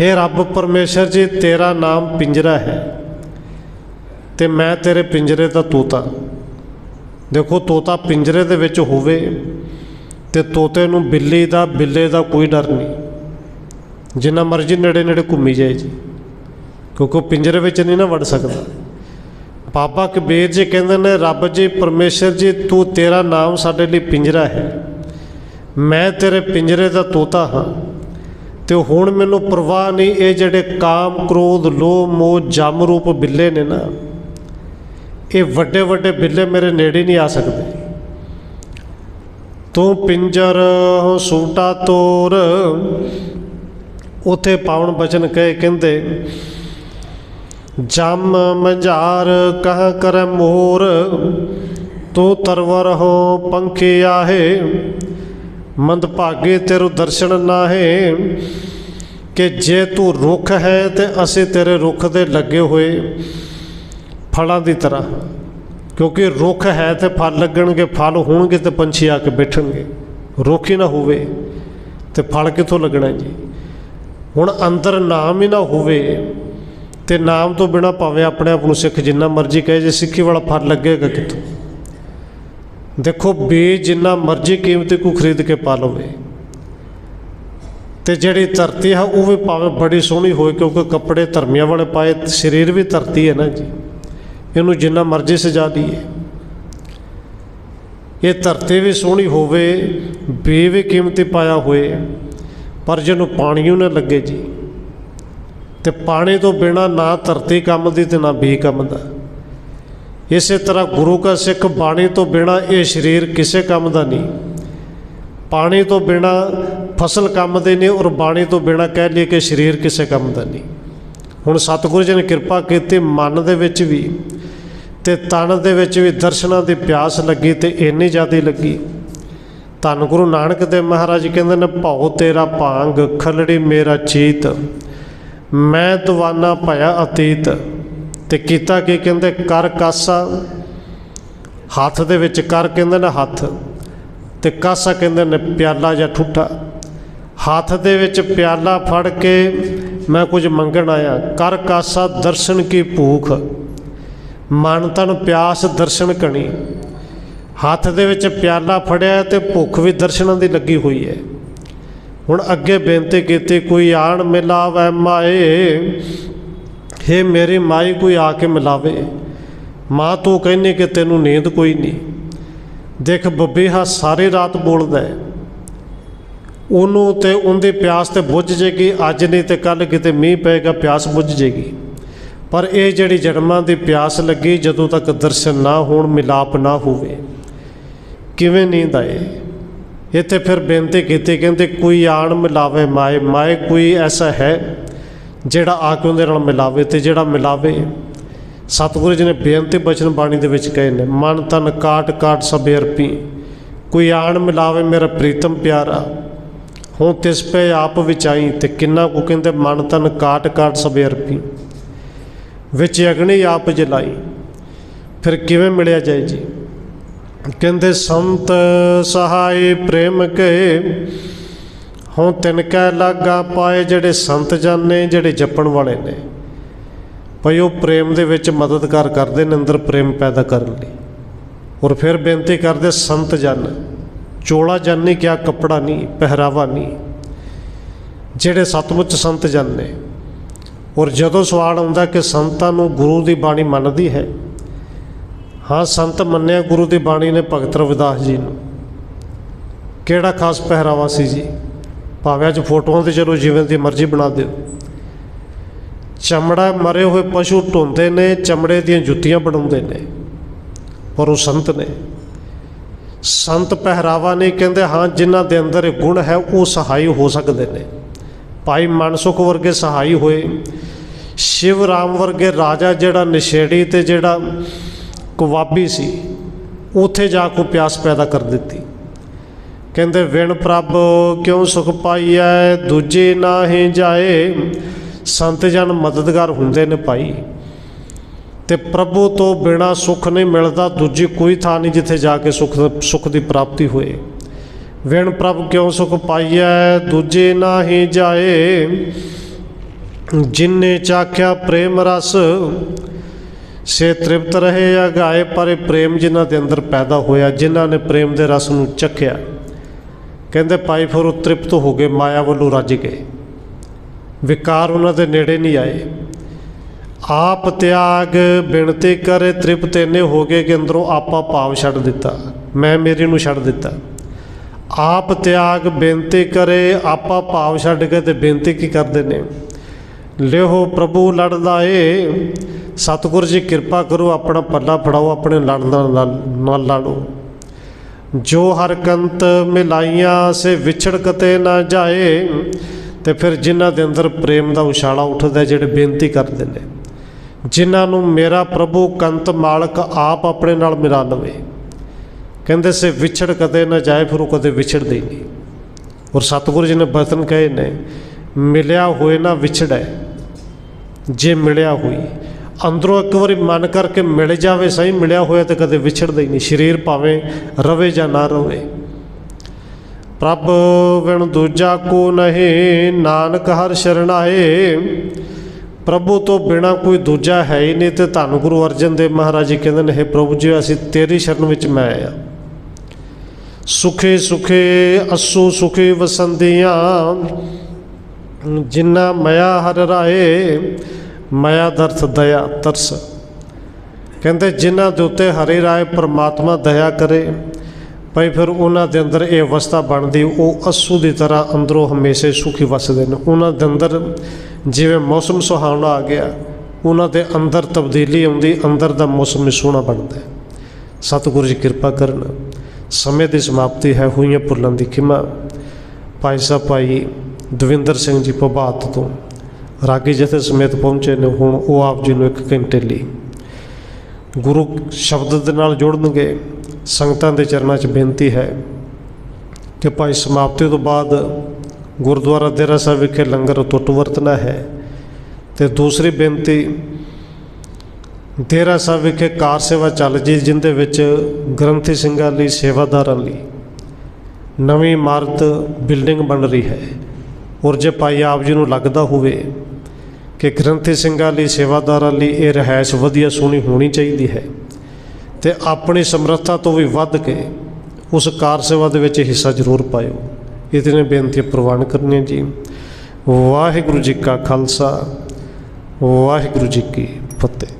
ਹੇ ਰੱਬ ਪਰਮੇਸ਼ਰ ਜੀ, ਤੇਰਾ ਨਾਮ ਪਿੰਜਰਾ ਹੈ ਤੇ ਮੈਂ ਤੇਰੇ ਪਿੰਜਰੇ ਦਾ ਤੋਤਾ। ਦੇਖੋ, ਤੋਤਾ ਪਿੰਜਰੇ ਦੇ ਵਿੱਚ ਹੋਵੇ ਤੇ ਤੋਤੇ ਨੂੰ ਬਿੱਲੀ ਦਾ, ਬਿੱਲੇ ਦਾ ਕੋਈ ਡਰ ਨਹੀਂ। ਜਿੰਨਾ ਮਰਜ਼ੀ ਨੇੜੇ ਨੇੜੇ ਘੁੰਮੀ ਜਾਏ ਜੀ, ਕਿਉਂਕਿ ਉਹ ਪਿੰਜਰੇ ਵਿੱਚ ਨਹੀਂ ਨਾ ਵੜ ਸਕਦਾ। ਬਾਬਾ ਕਬੀਰ ਜੀ ਕਹਿੰਦੇ ਨੇ, ਰੱਬ ਜੀ, ਪਰਮੇਸ਼ਰ ਜੀ, ਤੂੰ ਤੇਰਾ ਨਾਮ ਸਾਡੇ ਲਈ ਪਿੰਜਰਾ ਹੈ। ਮੈਂ ਤੇਰੇ ਪਿੰਜਰੇ ਦਾ ਤੋਤਾ ਹਾਂ। ਤੇ ਹੁਣ ਮੈਨੂੰ ਪਰਵਾਹ ਨਹੀਂ, ਇਹ ਜਿਹੜੇ ਕਾਮ, ਕ੍ਰੋਧ, ਲੋਭ, ਮੋਹ, ਜਮ ਰੂਪ ਬਿੱਲੇ ਨੇ ਨਾ, ਇਹ ਵੱਡੇ ਵੱਡੇ ਬਿੱਲੇ ਮੇਰੇ ਨੇੜੇ ਨਹੀਂ ਆ ਸਕਦੇ। ਤੂੰ ਪਿੰਜਰ ਹੋ ਸੂਟਾ ਤੋਰ। ਉਥੇ ਪਾਵਨ ਬਚਨ ਕਹੇ, ਕਹਿੰਦੇ ਜਮ ਮੰਝਾਰ ਕਹ ਕਰ ਮੋਰ, ਤੂੰ ਤਰਵਰ ਹੋ ਪੰਖੇ ਆਹੇ, ਮੰਦ ਭਾਗੇ ਤੇਰੂ ਦਰਸ਼ਨ ਨਾਹੇ, ਕਿ ਜੇ ਤੂੰ ਰੁੱਖ ਹੈ ਤੇ ਅਸੀਂ ਤੇਰੇ ਰੁੱਖ ਦੇ ਲੱਗੇ ਹੋਏ ਫਲਾਂ ਦੀ ਤਰ੍ਹਾਂ। ਕਿਉਂਕਿ ਰੁੱਖ ਹੈ ਤੇ ਫਲ ਲੱਗਣਗੇ, ਫਲ ਹੋਣਗੇ ਤੇ ਪੰਛੀ ਆ ਕੇ ਬੈਠਣਗੇ। ਰੁੱਖ ਹੀ ਨਾ ਹੋਵੇ ਤੇ ਫਲ ਕਿੱਥੋਂ ਲੱਗਣਾ ਜੀ? ਹੁਣ ਅੰਦਰ ਨਾਮ ਹੀ ਨਾ ਹੋਵੇ ਤੇ ਨਾਮ ਤੋਂ ਬਿਨਾ ਭਾਵੇਂ ਆਪਣੇ ਆਪ ਨੂੰ ਸਿੱਖ ਜਿੰਨਾ ਮਰਜ਼ੀ ਕਹੇ ਜੇ ਸਿੱਖੀ ਵਾਲਾ ਫਲ ਲੱਗੇਗਾ ਕਿੱਥੋਂ? ਦੇਖੋ ਬੀ ਜਿੰਨਾ ਮਰਜ਼ੀ ਕੀਮਤੀ ਕੋ ਖਰੀਦ ਕੇ ਪਾ ਲਵੇ। ਤੇ ਜਿਹੜੀ ਧਰਤੀ ਹੈ ਉਹ ਵੀ ਭਾਵੇਂ ਬੜੀ ਸੋਹਣੀ ਹੋਏ ਕਿਉਂਕਿ ਕੱਪੜੇ ਧਰਮੀਆਂ ਵਾਲੇ ਪਾਏ, ਸਰੀਰ ਵੀ ਧਰਤੀ ਹੈ ਨਾ ਜੀ। ਇਹਨੂੰ ਜਿੰਨਾ ਮਰਜ਼ੀ ਸਜਾ ਦਈਏ। ਇਹ ਧਰਤੀ ਵੀ ਸੋਹਣੀ ਹੋਵੇ ਬੀ ਵੀ ਕੀਮਤੀ ਪਾਇਆ ਹੋਏ, ਪਰ ਜਿਹਨੂੰ ਪਾਣੀ ਉਹ ਨਾ ਲੱਗੇ ਜੀ। ਤੇ ਪਾਣੀ ਤੋਂ ਬਿਨਾ ਨਾ ਧਰਤੀ ਕੰਮ ਦੀ ਤੇ ਨਾ ਬੀ ਕੰਮ ਦਾ। ਇਸੇ ਤਰ੍ਹਾਂ ਗੁਰੂ ਕਾ ਸਿੱਖ ਬਾਣੀ ਤੋਂ ਬਿਨਾ ਇਹ ਸਰੀਰ ਕਿਸੇ ਕੰਮ ਦਾ ਨਹੀਂ। ਪਾਣੀ ਤੋਂ ਬਿਨਾ ਫਸਲ ਕੰਮ ਦੇ ਨਹੀਂ ਔਰ ਬਾਣੀ ਤੋਂ ਬਿਨਾ ਕਹਿ ਲਈਏ ਕਿ ਸਰੀਰ ਕਿਸੇ ਕੰਮ ਦਾ ਨਹੀਂ। ਹੁਣ ਸਤਿਗੁਰੂ ਜੀ ਨੇ ਕਿਰਪਾ ਕੀਤੀ ਮਨ ਦੇ ਵਿੱਚ ਵੀ ਤੇ ਤਨ ਦੇ ਵਿੱਚ ਵੀ ਦਰਸ਼ਨਾਂ ਦੀ ਪਿਆਸ ਲੱਗੀ ਤੇ ਇੰਨੀ ਜ਼ਿਆਦਾ ਲੱਗੀ। ਧੰਨ ਗੁਰੂ ਨਾਨਕ ਦੇਵ ਮਹਾਰਾਜ ਕਹਿੰਦੇ ਨੇ, ਭਉ ਤੇਰਾ ਭਾਂਗ ਖਲੜੀ ਮੇਰਾ ਚੀਤ ਮੈਂ ਦਵਾਨਾ ਭਇਆ ਅਤੀਤ ਤੇ ਕੀਤਾ ਕੀ ਕਹਿੰਦੇ? ਕਰ ਕਾਸਾ। ਹੱਥ ਦੇ ਵਿੱਚ ਕਰ ਕਹਿੰਦੇ ਨੇ ਹੱਥ ਤੇ ਕਾਸਾ ਕਹਿੰਦੇ ਨੇ ਪਿਆਲਾ ਜਾਂ ਠੁੱਠਾ। ਹੱਥ ਦੇ ਵਿੱਚ ਪਿਆਲਾ ਫੜ ਕੇ ਮੈਂ ਕੁਝ ਮੰਗਣ ਆਇਆ। ਕਰ ਕਾਸਾ ਦਰਸ਼ਨ ਕੀ ਭੂਖ। ਮਨ ਤਨ ਪਿਆਸ ਦਰਸ਼ਨ ਕਣੀ। ਹੱਥ ਦੇ ਵਿੱਚ ਪਿਆਲਾ ਫੜਿਆ ਤੇ ਭੁੱਖ ਵੀ ਦਰਸ਼ਨਾਂ ਦੀ ਲੱਗੀ ਹੋਈ ਹੈ। ਹੁਣ ਅੱਗੇ ਬੇਨਤੀ ਕੀਤੀ, ਕੋਈ ਆਣ ਮਿਲਾਵੇ ਮਾਏ, ਹੇ ਮੇਰੀ ਮਾਈ ਕੋਈ ਆ ਕੇ ਮਿਲਾਵੇ। ਮਾਂ ਤੂੰ ਕਹਿੰਨੀ ਕਿ ਤੈਨੂੰ ਨੀਂਦ ਕੋਈ ਨਹੀਂ। ਦੇਖ ਬੱਬੇ ਹਾ ਸਾਰੀ ਰਾਤ ਬੋਲਦਾ ਹੈ। ਉਹਨੂੰ ਤੇ ਉਹਦੇ ਪਿਆਸ ਤੇ ਬੁੱਝ ਜੇਗੀ, ਅੱਜ ਨਹੀਂ ਤੇ ਕੱਲ ਕਿਤੇ ਮੀਂਹ ਪਏਗਾ, ਪਿਆਸ ਬੁੱਝ ਜੇਗੀ। ਪਰ ਇਹ ਜਿਹੜੀ ਜਨਮਾਂ ਦੀ ਪਿਆਸ ਲੱਗੀ, ਜਦੋਂ ਤੱਕ ਦਰਸ਼ਨ ਨਾ ਹੋਣ, ਮਿਲਾਪ ਨਾ ਹੋਵੇ। ਕਿਵੇਂ ਨੀਂਦ ਆਏ? ਇੱਥੇ ਫਿਰ ਬੇਨਤੀ ਕੀਤੀ, ਕਹਿੰਦੇ ਕੋਈ ਆਣ ਮਿਲਾਵੇ ਮਾਏ ਮਾਏ ਕੋਈ ਐਸਾ ਹੈ ਜਿਹੜਾ ਆ ਕੇ ਉਹਦੇ ਨਾਲ ਮਿਲਾਵੇ ਤੇ ਜਿਹੜਾ ਮਿਲਾਵੇ। ਸਤਿਗੁਰੂ ਜੀ ਨੇ ਬੇਨਤੀ ਬਚਨ ਬਾਣੀ ਦੇ ਵਿੱਚ ਕਹੇ ਨੇ, ਮਨ ਤਨ ਕਾਟ ਕਾਟ ਸਭੇ ਅਰਪੀ। ਕੋਈ ਆਣ ਮਿਲਾਵੇ ਮੇਰਾ ਪ੍ਰੀਤਮ ਪਿਆਰਾ। ਹੂੰ ਤਿਸ ਪੇ ਆਪ ਵਿਚਾਈ ਤੇ ਕਿੰਨਾ ਕੋ ਕਹਿੰਦੇ ਮਨ ਤਨ ਕਾਟ ਕਾਟ ਸਭੇ ਅਰਪੀ। ਵਿੱਚ ਅਗਨੀ ਆਪ ਜਲਾਈ। ਫਿਰ ਕਿਵੇਂ ਮਿਲਿਆ ਜਾਏ ਜੀ? ਕਹਿੰਦੇ, ਸੰਤ ਸਹਾਈ ਪ੍ਰੇਮ ਕਹੇ ਹਉ ਤਿਨ ਕੈ ਲਾਗਾ ਪਾਏ ਜਿਹੜੇ ਸੰਤ ਜਨ ਨੇ ਜਿਹੜੇ ਜਪਣ ਵਾਲੇ ਨੇ। ਭਈ ਉਹ ਪ੍ਰੇਮ ਦੇ ਵਿੱਚ ਮਦਦਗਾਰ ਕਰਦੇ ਨੇ, ਅੰਦਰ ਪ੍ਰੇਮ ਪੈਦਾ ਕਰਨ ਲਈ। ਔਰ ਫਿਰ ਬੇਨਤੀ ਕਰਦੇ, ਸੰਤ ਜਨ, ਚੋਲਾ ਜਨ ਨਹੀਂ ਕਿਆ ਕੱਪੜਾ ਨਹੀਂ ਪਹਿਰਾਵਾ ਨਹੀਂ ਜਿਹੜੇ ਸਤਮੁੱਚ ਸੰਤ ਜਨ ਨੇ ਔਰ ਜਦੋਂ ਸਵਾਲ ਆਉਂਦਾ ਕਿ ਸੰਤਾਂ ਨੂੰ ਗੁਰੂ ਦੀ ਬਾਣੀ ਮੰਨਦੀ ਹੈ ਹਾਂ, ਸੰਤ ਮੰਨਿਆ ਗੁਰੂ ਦੀ ਬਾਣੀ ਨੇ ਭਗਤ ਰਵਿਦਾਸ ਜੀ ਨੂੰ। ਕਿਹੜਾ ਖਾਸ ਪਹਿਰਾਵਾ ਸੀ ਜੀ? ਭਾਵੇਂ ਅੱਜ ਫੋਟੋਆਂ ਤੇ ਚਲੋ ਜਿਵੇਂ ਦੀ ਮਰਜ਼ੀ ਬਣਾ ਦਿਓ। ਚਮੜਾ ਮਰੇ ਹੋਏ ਪਸ਼ੂ ਢੋਂਦੇ ਨੇ, ਚਮੜੇ ਦੀਆਂ ਜੁੱਤੀਆਂ ਬਣਾਉਂਦੇ ਨੇ, ਪਰ ਉਹ ਸੰਤ ਨੇ। ਸੰਤ ਪਹਿਰਾਵਾ ਨਹੀਂ ਕਹਿੰਦੇ, ਹਾਂ, ਜਿਨ੍ਹਾਂ ਦੇ ਅੰਦਰ ਇਹ ਗੁਣ ਹੈ, ਉਹ ਸਹਾਈ ਹੋ ਸਕਦੇ ਨੇ। ਭਾਈ ਮਨਸੁਖ ਵਰਗੇ ਸਹਾਈ ਹੋਏ। ਸ਼ਿਵ ਰਾਮ ਵਰਗੇ ਰਾਜਾ ਜਿਹੜਾ ਨਿਸ਼ੇੜੀ ਤੇ ਜਿਹੜਾ ਕੁਵਾਬੀ ਸੀ, ਉਥੇ ਜਾ ਕੇ ਪਿਆਸ ਪੈਦਾ ਕਰ ਦਿੱਤੀ। ਕਹਿੰਦੇ, ਵਿਣ ਪ੍ਰਭ, ਕਿਉਂ ਸੁਖ ਪਾਈਐ? ਦੂਜੇ ਨਾਹੀਂ ਜਾਏ, ਸੰਤ ਜਨ ਮਦਦਗਾਰ ਹੁੰਦੇ ਨੇ ਭਾਈ। ਤੇ ਪ੍ਰਭੂ ਤੋਂ ਬਿਨਾ ਸੁਖ ਨਹੀਂ ਮਿਲਦਾ, ਦੂਜੀ ਕੋਈ ਥਾਂ ਨਹੀਂ ਜਿੱਥੇ ਜਾ ਕੇ ਸੁਖ ਸੁਖ ਦੀ ਪ੍ਰਾਪਤੀ ਹੋਏ। ਵਿਣ ਪ੍ਰਭ, ਕਿਉਂ ਸੁਖ ਪਾਈਐ? ਦੂਜੇ ਨਾਹੀਂ ਜਾਏ ਜਿਨਨੇ ਚਾਖਿਆ ਪ੍ਰੇਮ ਰਸ ਸੇ ਤ੍ਰਿਪਤ ਰਹੇ ਆ ਗਾਏ ਪਰ ਇਹ ਪ੍ਰੇਮ ਜਿਨ੍ਹਾਂ ਦੇ ਅੰਦਰ ਪੈਦਾ ਹੋਇਆ, ਜਿਨ੍ਹਾਂ ਨੇ ਪ੍ਰੇਮ ਦੇ ਰਸ ਨੂੰ ਚੱਖਿਆ। ਕਹਿੰਦੇ, ਭਾਈ ਫਿਰ ਉਹ ਤ੍ਰਿਪਤ ਹੋ ਗਏ, ਮਾਇਆ ਵੱਲੋਂ ਰੱਜ ਗਏ। ਵਿਕਾਰ ਉਹਨਾਂ ਦੇ ਨੇੜੇ ਨਹੀਂ ਆਏ। ਆਪ ਤਿਆਗ ਬਿਨਤੀ ਕਰੇ, ਤ੍ਰਿਪਤ ਇੰਨੇ ਹੋ ਗਏ ਕਿ ਅੰਦਰੋਂ ਆਪਾ ਭਾਵ ਛੱਡ ਦਿੱਤਾ। ਮੈਂ ਮੇਰੀ ਨੂੰ ਛੱਡ ਦਿੱਤਾ। ਆਪ ਤਿਆਗ ਬੇਨਤੀ ਕਰੇ, ਆਪਾ ਭਾਵ ਛੱਡ ਕੇ ਤੇ ਬੇਨਤੀ ਕੀ ਕਰਦੇ ਨੇ? ਲਿਓ ਪ੍ਰਭੂ ਲੜਦਾ ਏ। ਸਤਿਗੁਰ ਜੀ, ਕਿਰਪਾ ਕਰੋ, ਆਪਣਾ ਪੱਲਾ ਫੜਾਓ, ਆਪਣੇ ਲੜਨਾ ਨਾਲ ਨਾਲ ਲੜੋ। ਜੋ ਹਰ ਕੰਤ ਮਿਲਾਈਆਂ, ਸੇ ਵਿਛੜ ਕਤੇ ਨਾ ਜਾਏ, ਤੇ ਫਿਰ ਜਿਨ੍ਹਾਂ ਦੇ ਅੰਦਰ ਪ੍ਰੇਮ ਦਾ ਉਛਾਲਾ ਉੱਠਦਾ ਜਿਹੜੇ ਬੇਨਤੀ ਕਰਦੇ ਨੇ। ਜਿਨ੍ਹਾਂ ਨੂੰ ਮੇਰਾ ਪ੍ਰਭੂ ਕੰਤ ਮਾਲਕ ਆਪ ਆਪਣੇ ਨਾਲ ਮਿਲਾ ਲਵੇ। ਕਹਿੰਦੇ, ਸੇ ਵਿਛੜ ਕਦੇ ਨਾ ਜਾਏ, ਫਿਰ ਉਹ ਕਦੇ ਵਿਛੜਦੇ ਹੀ ਨਹੀਂ। ਔਰ ਸਤਿਗੁਰੂ ਜੀ ਨੇ ਬਚਨ ਕਹੇ ਨੇ, ਮਿਲਿਆ ਹੋਏ ਨਾ ਵਿਛੜੈ, ਜੇ ਮਿਲਿਆ ਹੋਈ। ਅੰਦਰੋਂ ਇੱਕ ਵਾਰੀ ਮਨ ਕਰਕੇ ਮਿਲ ਜਾਵੇ, ਸਹੀ ਮਿਲਿਆ ਹੋਇਆ ਤੇ ਕਦੇ ਵਿਛੜਦਾ ਹੀ ਨਹੀਂ। ਸਰੀਰ ਭਾਵੇਂ ਰਵੇ ਜਾਂ ਨਾ ਰਵੇ। ਪ੍ਰਭ ਵਿਣ ਦੂਜਾ ਕੋ ਨਹੀਂ, ਨਾਨਕ ਹਰ ਸ਼ਰਣਾਏ। ਪ੍ਰਭੂ ਤੋਂ ਬਿਨਾ ਕੋਈ ਦੂਜਾ ਹੈ ਹੀ ਨਹੀਂ ਤੇ ਧੰਨ ਗੁਰੂ ਅਰਜਨ ਦੇਵ ਮਹਾਰਾਜ ਜੀ ਕਹਿੰਦੇ ਨੇ, ਹੈ ਪ੍ਰਭੂ ਜੀ, ਅਸੀਂ ਤੇਰੀ ਸ਼ਰਨ ਵਿੱਚ ਮੈਂ ਆਇਆ। ਸੁਖੇ ਸੁਖੇ, ਅਸੂ, ਸੁਖੇ ਵਸੰਦੀਆਂ ਜਿਨ੍ਹਾਂ ਮਇਆ ਹਰ ਰਾਏ ਮਾਇਆ ਦਰਥ ਦਇਆ ਤਰਸ। ਕਹਿੰਦੇ, ਜਿਨ੍ਹਾਂ ਦੇ ਉੱਤੇ ਹਰੀ ਰਾਏ ਪਰਮਾਤਮਾ ਦਇਆ ਕਰੇ, ਭਾਈ ਫਿਰ ਉਹਨਾਂ ਦੇ ਅੰਦਰ ਇਹ ਅਵਸਥਾ ਬਣਦੀ, ਉਹ ਅਸੂ ਦੀ ਤਰ੍ਹਾਂ ਅੰਦਰੋਂ ਹਮੇਸ਼ਾ ਸੁਖੀ ਵਸਦੇ ਨੇ। ਉਹਨਾਂ ਦੇ ਅੰਦਰ ਜਿਵੇਂ ਮੌਸਮ ਸੁਹਾਵਣਾ ਆ ਗਿਆ, ਉਹਨਾਂ ਦੇ ਅੰਦਰ ਤਬਦੀਲੀ ਆਉਂਦੀ, ਅੰਦਰ ਦਾ ਮੌਸਮ ਵੀ ਸੋਹਣਾ ਬਣਦਾ ਸਤਿਗੁਰੂ ਜੀ ਕਿਰਪਾ ਕਰਨ, ਸਮੇਂ ਦੀ ਸਮਾਪਤੀ ਹੈ ਹੋਈਆਂ ਭੁੱਲਾਂ ਦੀ ਖਿਮਾ। ਭਾਈ ਸਾਹਿਬ, ਭਾਈ ਦਵਿੰਦਰ ਸਿੰਘ ਜੀ, ਪ੍ਰਭਾਤ ਤੋਂ। ਰਾਗੀ ਜਥੇ ਸਮੇਤ ਪਹੁੰਚੇ ਨੇ, ਹੁਣ ਉਹ ਆਪ ਜੀ ਨੂੰ ਇੱਕ ਘੰਟੇ ਲਈ। ਗੁਰੂ ਸ਼ਬਦ ਦੇ ਨਾਲ ਜੋੜਨਗੇ। ਸੰਗਤਾਂ ਦੇ ਚਰਨਾਂ 'ਚ ਬੇਨਤੀ ਹੈ ਕਿ ਭਾਈ ਸਮਾਪਤੀ ਤੋਂ ਬਾਅਦ ਗੁਰਦੁਆਰਾ ਦੇਰਾ ਸਾਹਿਬ ਵਿਖੇ ਲੰਗਰ ਟੁੱਟ ਵਰਤਣਾ ਹੈ। ਤੇ ਦੂਸਰੀ ਬੇਨਤੀ ਦੇਰਾ ਸਾਹਿਬ ਵਿਖੇ ਕਾਰ ਸੇਵਾ ਚੱਲ ਜੀ, ਜਿੰਦੇ ਵਿੱਚ ਗ੍ਰੰਥੀ ਸਿੰਘਾਂ ਲਈ, ਸੇਵਾਦਾਰਾਂ ਲਈ ਨਵੀਂ ਇਮਾਰਤ ਬਿਲਡਿੰਗ ਬਣ ਰਹੀ ਹੈ। ਔਰ ਜੇ ਭਾਈ ਆਪ ਜੀ ਨੂੰ ਲੱਗਦਾ ਹੋਵੇ ਕਿ ਗ੍ਰੰਥੀ ਸਿੰਘਾਂ ਲਈ, ਸੇਵਾਦਾਰਾਂ ਲਈ ਇਹ ਰਹਿائش ਵਧੀਆ ਸੋਹਣੀ ਹੋਣੀ ਚਾਹੀਦੀ ਹੈ ਤੇ ਆਪਣੀ ਸਮਰੱਥਾ ਤੋਂ ਵੀ ਵੱਧ ਕੇ ਉਸ ਕਾਰ ਸੇਵਾ ਦੇ ਵਿੱਚ ਹਿੱਸਾ ਜ਼ਰੂਰ ਪਾਇਓ। ਇਹਦੇ ਨੇ ਬੇਨਤੀ ਪ੍ਰਵਾਨ ਕਰਨੀ ਜੀ। ਵਾਹਿਗੁਰੂ ਜੀ ਕਾ ਖਾਲਸਾ, ਵਾਹਿਗੁਰੂ ਜੀ ਕੀ ਫਤਿਹ।